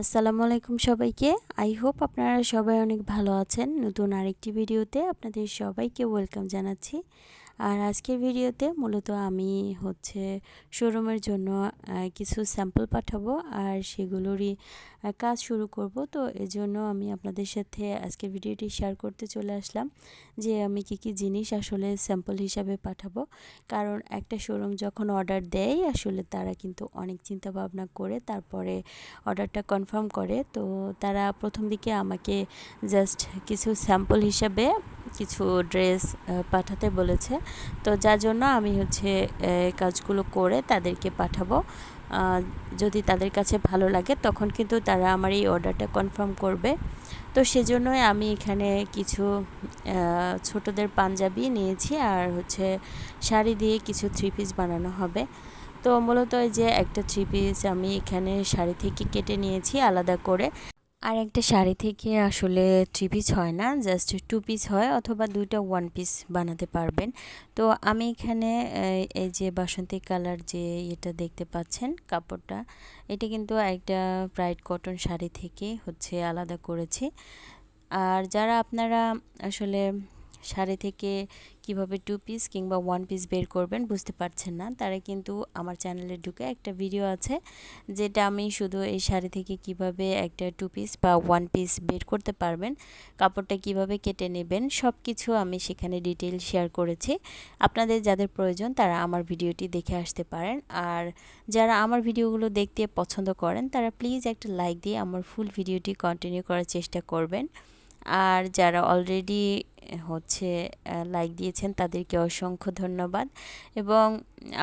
আসসালামু আলাইকুম সবাইকে। আই হোপ আপনারা সবাই অনেক ভালো আছেন। নতুন আরেকটি ভিডিওতে আপনাদের সবাইকে ওয়েলকাম জানাচ্ছি। আর আজকের ভিডিওতে মূলত আমি হচ্ছে শোরুমের জন্য কিছু স্যাম্পল পাঠাবো আর সেগুলোরই কাজ শুরু করব। তো এজন্য আমি আপনাদের সাথে আজকের ভিডিওটি শেয়ার করতে চলে আসলাম যে আমি কি কি জিনিস আসলে স্যাম্পল হিসাবে পাঠাবো। কারণ একটা শোরুম যখন অর্ডার দেয়, আসলে তারা কিন্তু অনেক চিন্তা ভাবনা করে, তারপরে অর্ডারটা কনফার্ম করে। তো তারা প্রথম দিকে আমাকে জাস্ট কিছু স্যাম্পল হিসাবে কিছু ড্রেস পাঠাতে বলেছে। তো যার জন্য আমি হচ্ছে কাজগুলো করে তাদেরকে পাঠাবো। যদি তাদের কাছে ভালো লাগে, তখন কিন্তু তারা আমার এই অর্ডারটা কনফার্ম করবে। তো সেজন্যই আমি এখানে কিছু ছোটদের পাঞ্জাবি নিয়েছি আর হচ্ছে শাড়ি দিয়ে কিছু থ্রি পিস বানানো হবে। তো মূলত যে একটা থ্রি পিস আমি এখানে শাড়ি থেকে কেটে নিয়েছি আলাদা করে। আর একটা শাড়ি থেকে আসলে থ্রি পিস হয় না জাস্ট টু পিস হয় অথবা দুইটা ওয়ান পিস বানাতে পারবেন। তো আমি এখানে এই যে বাসন্তী কালার যে এটা দেখতে পাচ্ছেন কাপড়টা, এটা কিন্তু একটা ব্রাইট কটন শাড়ি থেকে হচ্ছে আলাদা করেছি। আর যারা আপনারা আসলে শাড়ি থেকে কীভাবে টু পিস কিংবা ওয়ান পিস বের করবেন বুঝতে পারছেন না। তারা কিন্তু আমার চ্যানেলে ঢুকে একটা ভিডিও আছে, যেটা আমি শুধু এই শাড়ি থেকে কীভাবে একটা টু পিস বা ওয়ান পিস বের করতে পারবেন, কাপড়টা কীভাবে কেটে নেবেন সব কিছু আমি সেখানে ডিটেল শেয়ার করেছি। আপনাদের যাদের প্রয়োজন তারা আমার ভিডিওটি দেখে আসতে পারেন। আর যারা আমার ভিডিওগুলো দেখতে পছন্দ করেন, তারা প্লিজ একটা লাইক দিয়ে আমার ফুল ভিডিওটি কন্টিনিউ করার চেষ্টা করবেন। আর যারা অলরেডি হচ্ছে লাইক দিয়েছেন তাদেরকে অসংখ্য ধন্যবাদ। এবং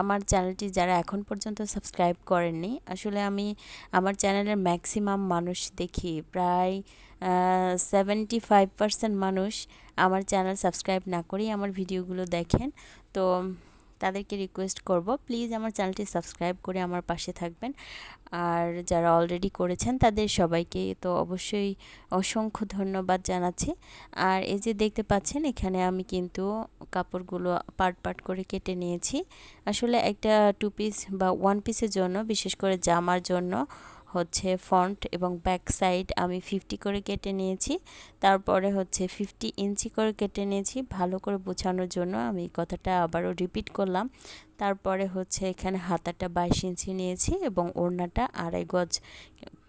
আমার চ্যানেলটি যারা এখন পর্যন্ত সাবস্ক্রাইব করেননি, আসলে আমি আমার চ্যানেলের ম্যাক্সিমাম মানুষ দেখি প্রায় সেভেন্টি ফাইভ পার্সেন্ট মানুষ আমার চ্যানেল সাবস্ক্রাইব না করেই আমার ভিডিওগুলো দেখেন। তো তাদেরকে রিকোয়েস্ট করব। প্লিজ আমার চ্যানেলটি সাবস্ক্রাইব করে আমার পাশে থাকবেন। আর যারা অলরেডি করেছেন, তাদের সবাইকে তো অবশ্যই অসংখ্য ধন্যবাদ জানাচ্ছি। আর এই যে দেখতে পাচ্ছেন, এখানে আমি কিন্তু কাপড়গুলো পার্ট পার্ট করে কেটে নিয়েছি। আসলে একটা টু পিস বা ওয়ান পিসের জন্য, বিশেষ করে জামার জন্য হচ্ছে ফ্রন্ট এবং ব্যাক সাইড আমি ফিফটি করে কেটে নিয়েছি। তারপরে হচ্ছে ফিফটি ইঞ্চি করে কেটে নিয়েছি। ভালো করে বোঝানোর জন্য আমি কথাটা আবারও রিপিট করলাম। তারপরে হচ্ছে এখানে হাতাটা বাইশ ইঞ্চি নিয়েছি এবং ওড়নাটা আড়াই গজ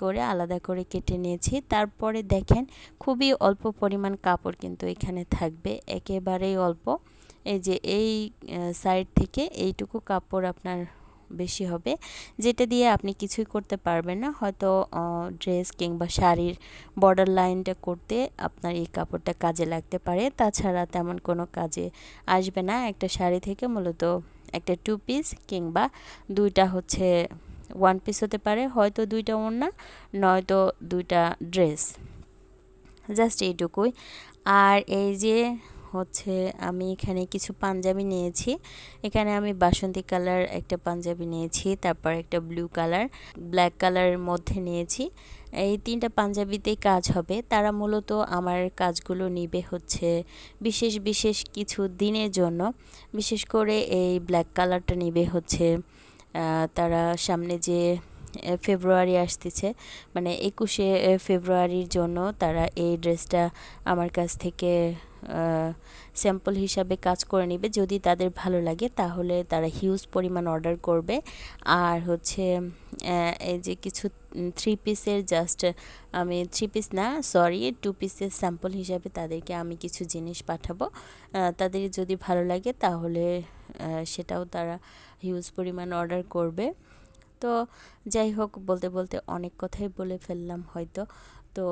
করে আলাদা করে কেটে নিয়েছি। তারপরে দেখেন খুবই অল্প পরিমাণ কাপড় কিন্তু এখানে থাকবে, একেবারেই অল্প। এই যে এই সাইড থেকে এইটুকু কাপড় আপনার বেশি হবে। যেটা দিয়ে আপনি কিছুই করতে পারবেন না। হয়তো ড্রেস কিংবা শাড়ির বর্ডার লাইনটা করতে আপনার এই কাপড়টা কাজে লাগতে পারে। তাছাড়া তেমন কোনো কাজে আসবে না। একটা শাড়ি থেকে মূলত একটা টু পিস কিংবা দুইটা হচ্ছে ওয়ান পিস হতে পারে। হয়তো দুইটা ওড়না, নয়তো দুইটা ড্রেস জাস্ট এইটুকুই। আর এই যে হচ্ছে আমি এখানে কিছু পাঞ্জাবি নিয়েছি। এখানে আমি বাসন্তী কালার একটা পাঞ্জাবি নিয়েছি, তারপর একটা ব্লু কালার ব্ল্যাক কালারের মধ্যে নিয়েছি। এই তিনটা পাঞ্জাবিতেই কাজ হবে। তারা মূলত আমার কাজগুলো নিবে হচ্ছে বিশেষ বিশেষ কিছু দিনের জন্য। বিশেষ করে এই ব্ল্যাক কালারটা নিবে হচ্ছে তারা সামনে যে ফেব্রুয়ারি আসতেছে মানে একুশে ফেব্রুয়ারির জন্য তারা এই ড্রেসটা আমার কাছ থেকে স্যাম্পল হিসাবে কাজ করে নেবে। যদি তাদের ভালো লাগে, তাহলে তারা হিউজ পরিমাণ অর্ডার করবে। আর হচ্ছে এই যে কিছু থ্রি পিসের জাস্ট আমি থ্রি পিস না সরি টু পিসের স্যাম্পল হিসাবে তাদেরকে আমি কিছু জিনিস পাঠাবো। তাদের যদি ভালো লাগে, তাহলে সেটাও তারা হিউজ পরিমাণ অর্ডার করবে। তো যাই হোক, বলতে বলতে অনেক কথাই বলে ফেললাম হয়তো। তো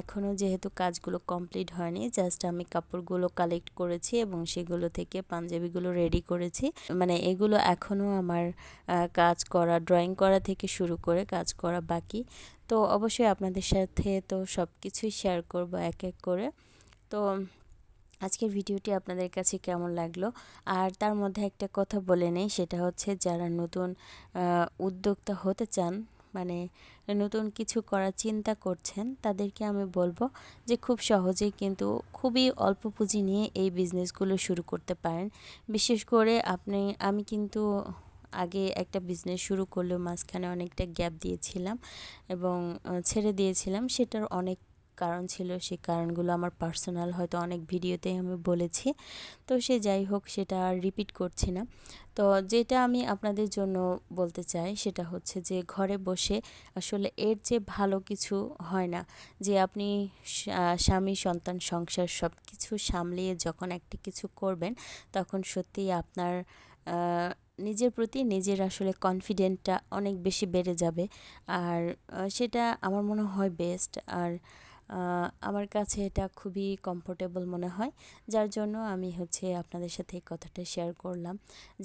এখনও যেহেতু কাজগুলো কমপ্লিট হয়নি জাস্ট আমি কাপড়গুলো কালেক্ট করেছি এবং সেগুলো থেকে পাঞ্জাবিগুলো রেডি করেছি। মানে এগুলো এখনও আমার কাজ করা ড্রয়িং করা থেকে শুরু করে কাজ করা বাকি। তো অবশ্যই আপনাদের সাথে তো সব কিছুই শেয়ার করব এক এক করে। তো আজকের ভিডিওটি আপনাদের কাছে কেমন লাগল? আর তার মধ্যে একটা কথা বলে নেই, সেটা হচ্ছে যারা নতুন উদ্যোক্তা হতে চান মানে নতুন কিছু করার চিন্তা করছেন, তাদেরকে আমি বলব যে খুব সহজেই কিন্তু খুবই অল্প পুঁজি নিয়ে এই বিজনেসগুলো শুরু করতে পারেন। বিশেষ করে আপনি, আমি কিন্তু আগে একটা বিজনেস শুরু করলেও মাঝখানে অনেকটা গ্যাপ দিয়েছিলাম এবং ছেড়ে দিয়েছিলাম, সেটার অনেক কারণ ছিল সেই কারণগুলো আমার পার্সোনাল হয়তো অনেক ভিডিওতেই আমি বলেছি। তো সে যাই হোক, সেটা আর রিপিট করছি না। তো যেটা আমি আপনাদের জন্য বলতে চাই, সেটা হচ্ছে যে ঘরে বসে আসলে এর যে ভালো কিছু হয় না। যে আপনি স্বামী, সন্তান, সংসার সব কিছু সামলিয়ে যখন একটি কিছু করবেন, তখন সত্যিই আপনার নিজের প্রতি নিজের আসলে কনফিডেন্টটা অনেক বেশি বেড়ে যাবে। আর সেটা আমার মনে হয় বেস্ট আর আমার কাছে এটা খুবই কমফোর্টেবল মনে হয়। যার জন্য আমি হচ্ছে আপনাদের সাথে এই কথাটা শেয়ার করলাম।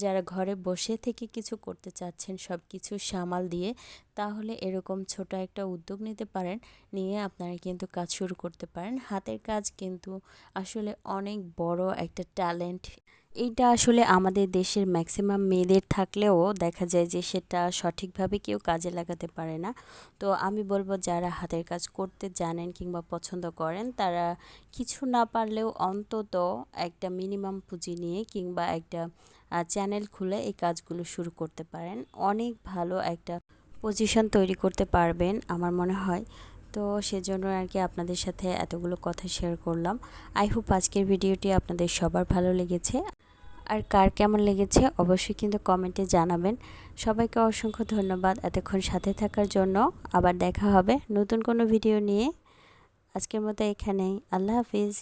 যারা ঘরে বসে থেকে কিছু করতে চাচ্ছেন সব কিছু সামাল দিয়ে তাহলে এরকম ছোট একটা উদ্যোগ নিতে পারেন, নিয়ে আপনারা কিন্তু কাজ শুরু করতে পারেন। হাতের কাজ কিন্তু আসলে অনেক বড় একটা ট্যালেন্ট এইটা আসলে আমাদের দেশের ম্যাক্সিমাম মেয়েদের থাকলেও দেখা যায় যে সেটা সঠিকভাবে কেউ কাজে লাগাতে পারে না। তো আমি বলব যারা হাতের কাজ করতে জানেন কিংবা পছন্দ করেন, তারা কিছু না পারলেও অন্তত একটা মিনিমাম পুঁজি নিয়ে কিংবা একটা চ্যানেল খুলে এই কাজগুলো শুরু করতে পারেন। অনেক ভালো একটা পজিশন তৈরি করতে পারবেন আমার মনে হয়। তো সেজন্য আর কি আপনাদের সাথে এতগুলো কথা শেয়ার করলাম। আই হোপ আজকের ভিডিওটি আপনাদের সবার ভালো লেগেছে। আর কার কেমন লেগেছে অবশ্যই কিন্তু কমেন্টে জানাবেন। সবাইকে অসংখ্য ধন্যবাদ এতক্ষণ সাথে থাকার জন্য। আবার দেখা হবে নতুন কোনো ভিডিও নিয়ে। আজকের মতো এখানেই। আল্লাহ হাফিজ।